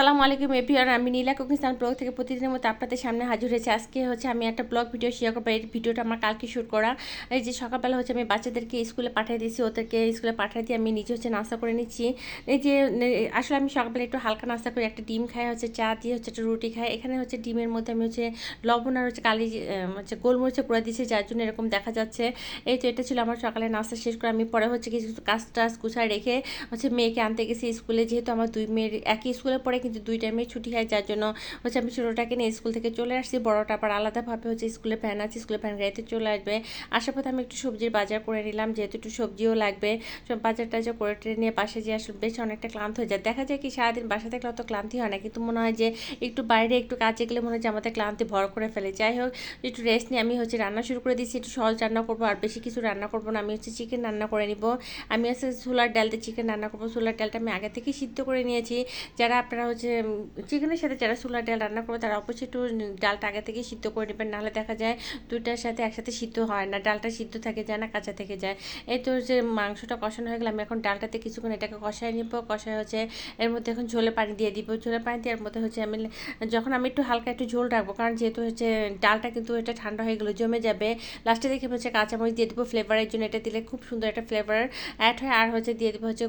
আসসালামু আলাইকুম এভরিওয়ান, আমি নীলা কুকিংস্তান ব্লগ থেকে প্রতিদিনের মতো আপনাদের সামনে হাজির হয়েছে। আজকে হচ্ছে আমি একটা ব্লগ ভিডিও শেয়ার করব। এই ভিডিওটা আমার কালকে শ্যুট করা। এই যে সকালবেলা হচ্ছে আমি বাচ্চাদেরকে স্কুলে পাঠিয়ে দিয়েছি, ওদেরকে স্কুলে পাঠিয়ে দিয়ে আমি নিজে হচ্ছে নাস্তা করে নিচ্ছি। এই যে আসলে আমি সকালবেলা একটু হালকা নাস্তা করি, একটা ডিম খাই, হচ্ছে চা দিয়ে হচ্ছে একটা রুটি খাই। এখানে হচ্ছে ডিমের মধ্যে আমি হচ্ছে লবণ আর হচ্ছে কালি হচ্ছে গোলমরিচে করে দিয়েছি, যার জন্য এরকম দেখা যাচ্ছে। এই তো এটা ছিল আমার সকালে নাস্তা শেষ করে আমি পরে হচ্ছে কিছু কাজ টাজ গুছায় রেখে হচ্ছে মেয়েকে আনতে গেছি স্কুলে। যেহেতু আমার দুই মেয়ের একই স্কুলে পড়ে কিন্তু দুই টাইমে ছুটি হয়, যার জন্য হচ্ছে আমি ছোটোটাকে নিয়ে স্কুল থেকে চলে আসছি। বড়োটা আবার আলাদাভাবে হচ্ছে স্কুলে ভ্যান আছে, স্কুলে ভ্যান গাড়িতে চলে আসবে। আসার পথে আমি একটু সবজির বাজার করে নিলাম, যেহেতু একটু সবজিও লাগবে। সব বাজার টাজার করে টেনে নিয়ে পাশে যে আসলে বেশ অনেকটা ক্লান্ত হয়ে যায়। দেখা যায় কি সারাদিন বাসা থাকলে অত ক্লান্তি হয় না, কিন্তু মনে হয় যে একটু বাইরে একটু কাজে গেলে মনে হয় যে আমাদের ক্লান্তি ভর করে ফেলে। যাই হোক, একটু রেস্ট নিয়ে আমি হচ্ছে রান্না শুরু করে দিচ্ছি একটু সহজ রান্না করব, আর বেশি কিছু রান্না করব না। আমি হচ্ছে চিকেন রান্না করে নিব। আমি হচ্ছে সোলার ডালতে চিকেন রান্না করব। সোলার ডালটা আমি আগে থেকে সিদ্ধ করে নিয়েছি। যারা আপনারা হচ্ছে চিকেনের সাথে যারা সোলার ডাল রান্না করবে, তারা অবশ্যই একটু ডালটা আগে থেকে সিদ্ধ করে নেবেন। নাহলে দেখা যায় দুইটার সাথে একসাথে সিদ্ধ হয় না, ডালটা সিদ্ধ থাকে যায় না, কাঁচা থেকে যায়। এই তো যে, মাংসটা কষানো হয়ে গেলে আমি এখন ডালটাতে কিছুক্ষণ এটাকে কষায় নিব। কষায় হচ্ছে এর মধ্যে এখন ঝোলে পানি দিয়ে দিব। ঝোলে পানি দেওয়ার মধ্যে হচ্ছে আমি যখন আমি একটু হালকা একটু ঝোল রাখব, কারণ যেহেতু হচ্ছে ডালটা কিন্তু এটা ঠান্ডা হয়ে গেলো জমে যাবে, লাস্টে দেখে হচ্ছে কাঁচামরিচ দিয়ে দেবো ফ্লেভারের জন্য। এটা দিলে খুব সুন্দর একটা ফ্লেভার অ্যাড হয়। আর হচ্ছে দিয়ে দেবো হচ্ছে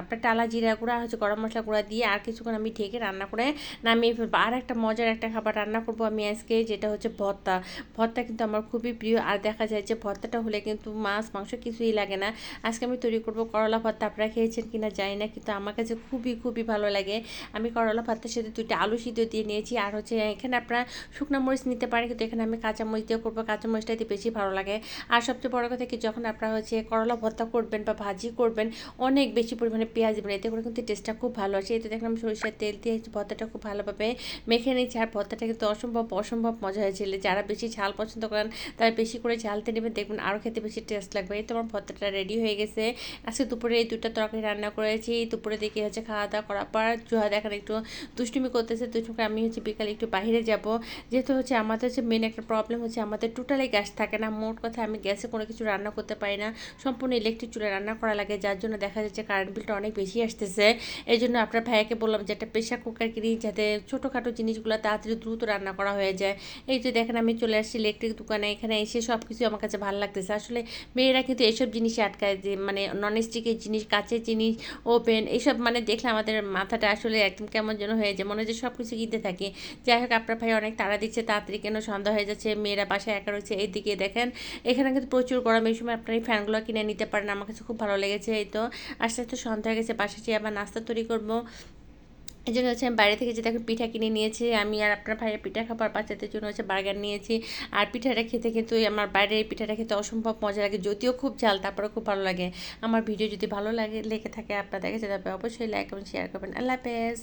আপনার টালা জিরা গুঁড়া, হচ্ছে গরম মশলা গুঁড়া দিয়ে আর কিছুক্ষণ আমি ঢেকে রান্না করে নামিয়ে ফেলব। আর একটা মজার একটা খাবার রান্না করব আমি আজকে, যেটা হচ্ছে ভর্তা। ভর্তা কিন্তু আমার খুবই প্রিয়। আর দেখা যায় যে ভর্তাটা হলে কিন্তু মাছ, মাংস কিছুই লাগে না। আজকে আমি তৈরি করব করলা ভর্তা। আপনারা খেয়েছেন কি না জানি না, কিন্তু আমার কাছে খুবই খুবই ভালো লাগে। আমি করলা ভর্তার সাথে দুইটা আলু সিদ্ধ দিয়ে নিয়েছি। আর হচ্ছে এখানে আপনারা শুকনো মরিচ নিতে পারেন, কিন্তু এখানে আমি কাঁচা মরিচ দিয়ে করব। কাঁচা দিয়ে বেশি ভালো লাগে। আর সবচেয়ে বড় কথা কি, যখন আপনারা হচ্ছে করলা ভর্তা করবেন বা ভাজি করবেন, অনেক বেশি পরিমাণে পেঁয়াজ দেবেন। এতে করে কিন্তু টেস্টটা খুব ভালো আসে। এতে দেখলাম সরিষার তেল দিয়ে ভর্তাটা খুব ভালোভাবে মেখে নিয়েছি। আর ভর্তাটা কিন্তু অসম্ভব অসম্ভব মজা হয়েছিল। যারা বেশি ঝাল পছন্দ করেন, তারা বেশি করে ঝালতে নেবেন। দেখবেন আরও খেতে বেশি টেস্ট লাগবে। এই তোমার ভর্তাটা রেডি হয়ে গেছে। আজকে দুপুরে এই দুটা তরকারি রান্না করেছি। দুপুরে দেখে হচ্ছে খাওয়া দাওয়া করার পর জুহা দেখার একটু দুষ্টুমি করতেছে। দুষ্টুমি আমি হচ্ছে বিকালে একটু বাইরে যাব। যেহেতু হচ্ছে আমাদের হচ্ছে মেন একটা প্রবলেম হচ্ছে আমাদের টোটালি গ্যাস থাকে না। মোট কথা আমি গ্যাসে কোনো কিছু রান্না করতে পারি না। সম্পূর্ণ ইলেকট্রিক চুলে রান্না করা লাগে। যার জন্য দেখা যাচ্ছে কারেন্ট বিলটা অনেক বেশি আসতেছে। এই জন্য আপনার ভাইয়াকে বললাম যে একটা প্রেশার কুকার কিনি যাতে ছোটোখাটো জিনিসগুলো তাড়াতাড়ি দ্রুত রান্না করা হয়ে যায়। এই যে দেখেন, আমি চলে আসছি ইলেকট্রিক দোকানে। এখানে এসে সব কিছু আমার কাছে ভালো লাগতেছে। আসলে মেয়েরা কিন্তু এইসব জিনিসে আটকায় যে মানে নন স্টিকের জিনিস, কাচের জিনিস ওপেন এইসব মানে দেখলে আমাদের মাথাটা আসলে একদম কেমন যেন হয়ে যায়। মনে হয় যে সব কিছু কিনতে থাকে। যাই হোক, আপনার ভাই অনেক তাড়া দিচ্ছে। তাড়াতাড়ি কেন সন্ধ্যা হয়ে যাচ্ছে? মেয়েরা বাসায় একা রয়েছে। এইদিকে দেখেন, এখানে কিন্তু প্রচুর গরম। এই সময় আপনার এই ফ্যানগুলো কিনে নিতে পারেন। আমার কাছে খুব ভালো লেগেছে। এই তো, আস্তে আস্তে সন্ধ্যা হয়ে গেছে। বাসায় যেয়ে আবার নাস্তা তৈরি করব। এই জন্য হচ্ছে আমি বাইরে থেকে যে দেখো পিঠা কিনে নিয়েছি, আমি আর আপনার ভাইয়ের পিঠা খাবার বাচ্চাদের জন্য হচ্ছে বার্গার নিয়েছি। আর পিঠাটা খেতে কিন্তু আমার বাইরে এই পিঠাটা খেতে অসম্ভব মজা লাগে, যদিও খুব ঝাল তারপরে খুব ভালো লাগে। আমার ভিডিও যদি ভালো লাগে, লেগে থাকে আপনার দেখে তবে অবশ্যই লাইক এবং শেয়ার করবেন। আল্লাহ হাফেজ।